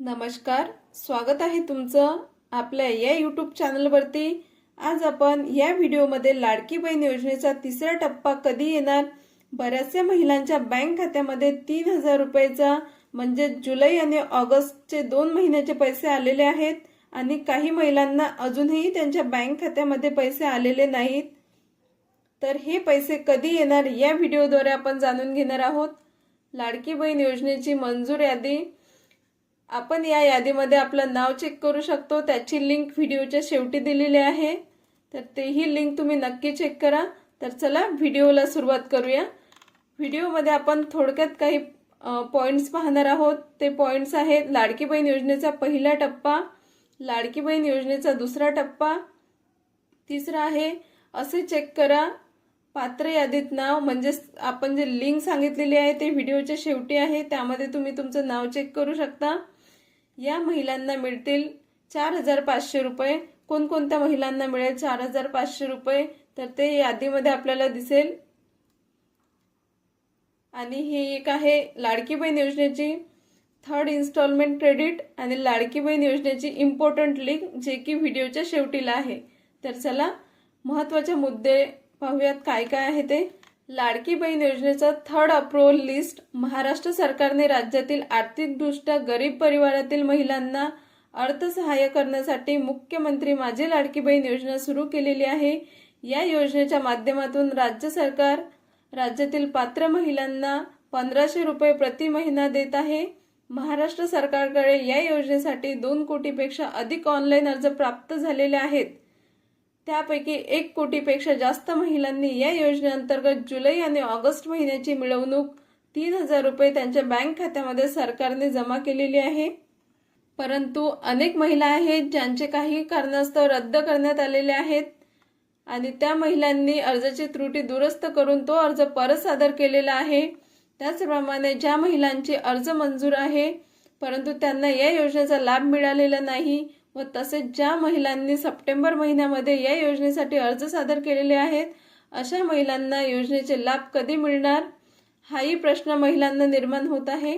नमस्कार स्वागत आहे तुमचं आपल्या या यूट्यूब चॅनलवरती आज आपण या व्हिडिओमध्ये लाडकी बहीण योजनेचा तिसरा टप्पा कधी येणार? बऱ्याचशा महिलांच्या बँक खात्यामध्ये तीन हजार रुपयेचा म्हणजे जुलै आणि ऑगस्टचे दोन महिन्याचे पैसे आलेले आहेत आणि काही महिलांना अजूनही त्यांच्या बँक खात्यामध्ये पैसे आलेले नाहीत. तर हे पैसे कधी येणार या व्हिडिओद्वारे आपण जाणून घेणार आहोत. लाडकी बहीण योजनेची मंजूर यादी आपण या यादीमध्ये आपलं नाव चेक करू शकतो. त्याची लिंक व्हिडिओच्या शेवटी दिलेली आहे. तर तेही लिंक तुम्ही नक्की चेक करा. तर चला व्हिडिओला सुरुवात करूया. व्हिडिओमध्ये आपण थोडक्यात काही पॉईंट्स पाहणार आहोत. ते पॉईंट्स आहेत लाडकी बहीण योजनेचा पहिला टप्पा लाडकी बहीण योजनेचा दुसरा टप्पा तिसरा आहे असे चेक करा. पात्र यादीत नाव म्हणजेच आपण जे लिंक सांगितलेली आहे ते व्हिडिओच्या शेवटी आहे. त्यामध्ये तुम्ही तुमचं नाव चेक करू शकता. या महिलांना मिळतील चार हजार पाचशे रुपये. कोणकोणत्या महिलांना मिळेल चार हजार पाचशे रुपये? तर ते यादीमध्ये आपल्याला दिसेल. आणि ही एक आहे लाडकी बहीण योजनेची थर्ड इन्स्टॉलमेंट क्रेडिट आणि लाडकी बहीण योजनेची इम्पॉर्टंट लिंक जे की व्हिडिओच्या शेवटीला आहे. तर चला महत्त्वाचे मुद्दे पाहूयात काय काय आहे ते. लाडकी बहीण योजनेचा थर्ड अप्रुव्हल लिस्ट महाराष्ट्र सरकारने राज्यातील आर्थिकदृष्ट्या गरीब परिवारातील महिलांना अर्थसहाय्य करण्यासाठी मुख्यमंत्री माझी लाडकी बहीण योजना सुरू केलेली आहे. या योजनेच्या माध्यमातून राज्य सरकार राज्यातील पात्र महिलांना पंधराशे रुपये प्रति महिना देत आहे. महाराष्ट्र सरकारकडे या योजनेसाठी दोन कोटीपेक्षा अधिक ऑनलाईन अर्ज प्राप्त झालेले आहेत. त्यापैकी एक कोटीपेक्षा जास्त महिलांनी या योजनेअंतर्गत जुलै आणि ऑगस्ट महिन्याची मिळवणूक तीन हजार रुपये त्यांच्या बँक खात्यामध्ये सरकारने जमा केलेली आहे. परंतु अनेक महिला आहेत ज्यांचे काही कारणास्तव रद्द करण्यात आलेले आहेत आणि त्या महिलांनी अर्जाची त्रुटी दुरुस्त करून तो अर्ज परत सादर केलेला आहे. त्याचप्रमाणे ज्या महिलांचे अर्ज मंजूर आहे परंतु त्यांना या योजनेचा लाभ मिळालेला नाही व तसेच ज्या महिलांनी सप्टेंबर महिन्यामध्ये या योजनेसाठी अर्ज सादर केलेले आहेत अशा महिलांना योजनेचे लाभ कधी मिळणार? हाही प्रश्न महिलांना निर्माण होत आहे.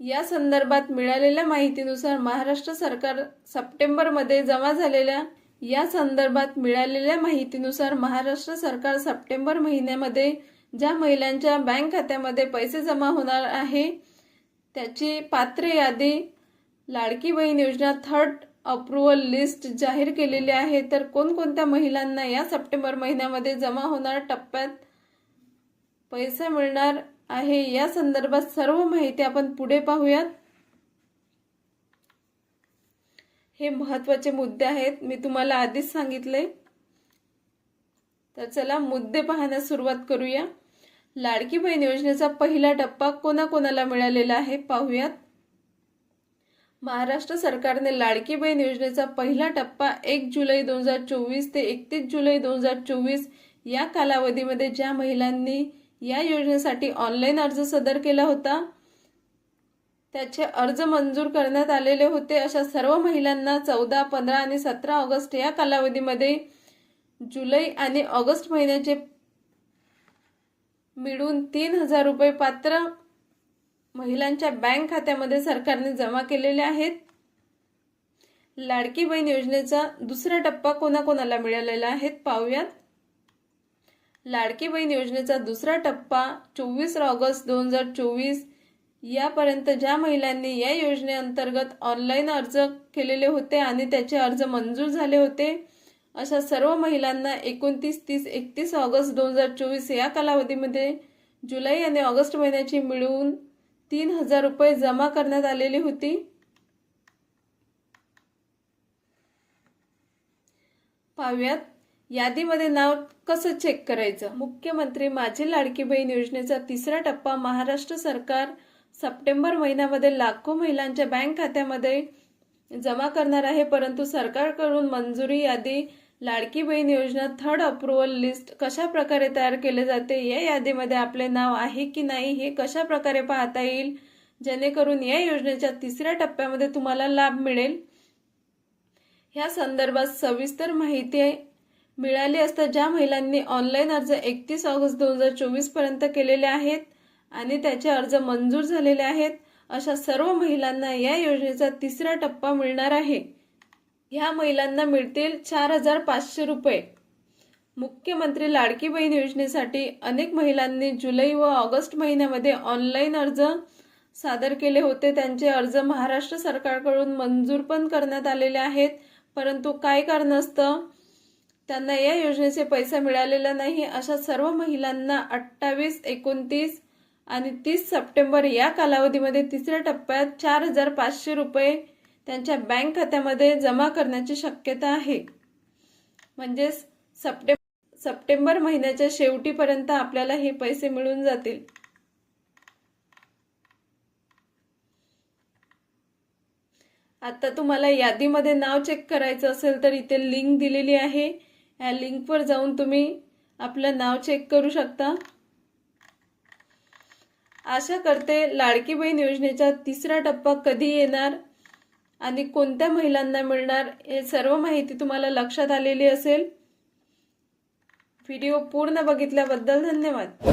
या संदर्भात मिळालेल्या माहितीनुसार महाराष्ट्र सरकार सप्टेंबरमध्ये जमा झालेल्या या संदर्भात मिळालेल्या माहितीनुसार महाराष्ट्र सरकार सप्टेंबर महिन्यामध्ये ज्या महिलांच्या बँक खात्यामध्ये पैसे जमा होणार आहे त्याची पात्र यादी लाडकी बहीण योजना थर्ड अप्रुव्हल लिस्ट जाहीर केलेली आहे. तर कोणकोणत्या महिलांना या सप्टेंबर महिन्यामध्ये जमा होणार टप्प्यात पैसा मिळणार आहे? या संदर्भात सर्व माहिती आपण पुढे पाहूयात. हे महत्त्वाचे मुद्दे आहेत. मी तुम्हाला आधीच सांगितले. तर चला मुद्दे पाहण्यास सुरुवात करूया. लाडकी बहीण योजनेचा पहिला टप्पा कोणाकोणाला मिळालेला आहे? पाहूयात. महाराष्ट्र सरकारने लाडकी बहीण योजनेचा पहिला टप्पा एक जुलै दोन हजार चोवीस ते एकतीस जुलै दोन हजार चोवीस या कालावधीमध्ये ज्या महिलांनी या योजनेसाठी ऑनलाईन अर्ज सदर केला होता त्याचे अर्ज मंजूर करण्यात आलेले होते. अशा सर्व महिलांना चौदा पंधरा आणि सतरा ऑगस्ट या कालावधीमध्ये जुलै आणि ऑगस्ट महिन्याचे मिळून तीन हजार रुपये पात्र महिलांच्या बँक खात्यामध्ये सरकारने जमा केलेले आहेत. लाडकी बहीण योजनेचा दुसरा टप्पा कोणाकोणाला मिळालेला आहे पाहूयात. लाडकी बहीण योजनेचा दुसरा टप्पा चोवीस ऑगस्ट दोन हजार चोवीस यापर्यंत ज्या महिलांनी या योजनेअंतर्गत ऑनलाईन अर्ज केलेले होते आणि त्याचे अर्ज मंजूर झाले होते अशा सर्व महिलांना एकोणतीस तीस एकतीस ऑगस्ट दोन हजार चोवीस या कालावधीमध्ये जुलै आणि ऑगस्ट महिन्याची मिळून तीन हजार रुपये जमा करण्यात आलेली होती. पाहूयात. यादीमध्ये नाव कसं चेक करायचं? मुख्यमंत्री माझी लाडकी बहीण योजनेचा तिसरा टप्पा महाराष्ट्र सरकार सप्टेंबर महिन्यामध्ये लाखो महिलांच्या बँक खात्यामध्ये जमा करणार आहे परंतु सरकारकडून मंजुरी यादी लाडकी बहीण योजना थर्ड अप्रुव्हल लिस्ट कशा प्रकारे तयार केले जाते? या यादीमध्ये आपले नाव आहे की नाही हे कशा प्रकारे पाहता येईल? जेणेकरून या योजनेच्या तिसऱ्या टप्प्यामध्ये तुम्हाला लाभ मिळेल. ह्या संदर्भात सविस्तर माहिती मिळाली असता ज्या महिलांनी ऑनलाईन अर्ज एकतीस ऑगस्ट दोन हजार चोवीसपर्यंत केलेले आहेत आणि त्याचे अर्ज मंजूर झालेले आहेत अशा सर्व महिलांना या योजनेचा तिसरा टप्पा मिळणार आहे. ह्या महिलांना मिळतील चार हजार पाचशे रुपये. मुख्यमंत्री लाडकी बहीण योजनेसाठी अनेक महिलांनी जुलै व ऑगस्ट महिन्यामध्ये ऑनलाईन अर्ज सादर केले होते. त्यांचे अर्ज महाराष्ट्र सरकारकडून मंजूर पण करण्यात आलेले आहेत. परंतु काय कारण असतं त्यांना या योजनेचे पैसा मिळालेला नाही अशा सर्व महिलांना अठ्ठावीस एकोणतीस आणि तीस सप्टेंबर या कालावधीमध्ये तिसऱ्या टप्प्यात चार हजार पाचशे रुपये त्यांच्या बँक खात्यामध्ये जमा करण्याची शक्यता आहे. म्हणजेच सप्टेंबर सप्टेंबर महिन्याच्या शेवटीपर्यंत आपल्याला हे पैसे मिळून जातील. आता तुम्हाला यादीमध्ये नाव चेक करायचं असेल तर इथे लिंक दिलेली आहे. या लिंकवर जाऊन तुम्ही आपलं नाव चेक करू शकता. आशा करते लाडकी बहीण योजनेचा तिसरा टप्पा कधी येणार? आणि कोणत्या महिलांना मिळणार हे सर्व माहिती तुम्हाला लक्षात आलेली असेल. व्हिडिओ पूर्ण बघितल्याबद्दल धन्यवाद.